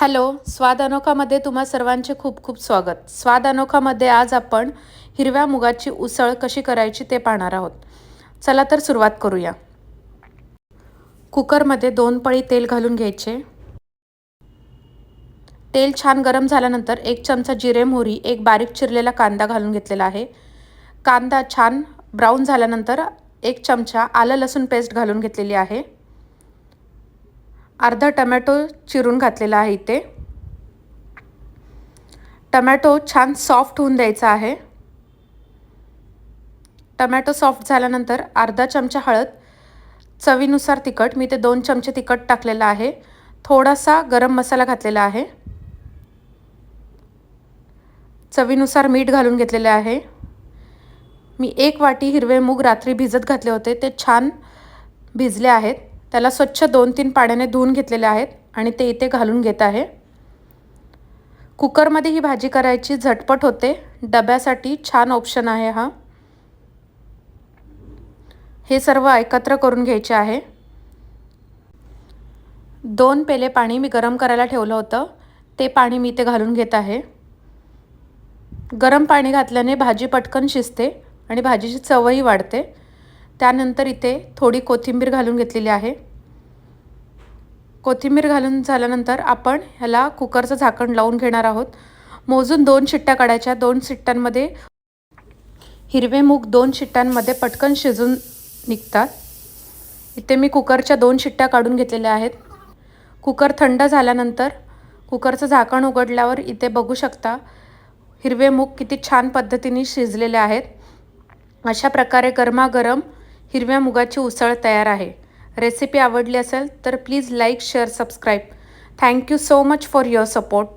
Hello स्वाद अनोखामध्ये तुम्हा सर्वांचे खूप खूप स्वागत. स्वाद अनोखामध्ये आज आपण हिरव्या मुगाची उसळ कशी करायची ते पाहणार आहोत. चला तर सुरुवात करूया. कुकरमध्ये दोन पळी तेल घालून घ्यायचे. तेल छान गरम झाल्यानंतर एक चमचा जिरे मोहरी एक बारीक चिरलेला कांदा घालून घेतलेला आहे. कांदा छान ब्राऊन झाल्यानंतर एक चमचा आलं लसूण पेस्ट घालून घेतलेली आहे. अर्धा टमॅटो चिरून घातलेला आहे इथे. टमॅटो छान सॉफ्ट होऊन द्यायचा आहे. टमॅटो सॉफ्ट झाल्यानंतर अर्धा चमचा हळद चवीनुसार तिखट मी ते दोन चमचे तिखट टाकलेलं आहे. थोडासा गरम मसाला घातलेला आहे. चवीनुसार मीठ घालून घेतलेले आहे. मी एक वाटी हिरवे मूग रात्री भिजत घातले होते ते छान भिजले आहेत. त्याला स्वच्छ दोन तीन पाण्याने धुवून घेतलेले आहेत आणि ते इथे घालून घेत आहे. कुकरमध्ये ही भाजी करायची झटपट होते. डब्यासाठी छान ऑप्शन आहे हा. हे सर्व एकत्र करून घ्यायचे आहे. दोन पेले पाणी मी गरम करायला ठेवलं होतं. ते पाणी मी इथे घालून घेत आहे. गरम पाणी घातल्याने भाजी पटकन शिजते आणि भाजीची चवही वाढते. त्यानंतर इथे थोडी कोथिंबीर घालून घेतलेली आहे. कोथिंबीर घालून झाल्यानंतर आपण ह्याला कुकरचं झाकण लावून घेणार आहोत. मोजून दोन शिट्ट्या काढायच्या. दोन शिट्ट्यांमध्ये हिरवे मूग दोन शिट्ट्यांमध्ये पटकन शिजून निघतात. इथे मी कुकरच्या दोन शिट्ट्या काढून घेतलेल्या आहेत. कुकर थंड झाल्यानंतर कुकरचं झाकण उघडल्यावर इथे बघू शकता हिरवे मूग किती छान पद्धतीने शिजलेले आहेत. अशा प्रकारे गरमागरम हिरव्या मुगाची उसळ तयार आहे. रेसिपी आवडली असेल तर please like share subscribe thank you so much for your support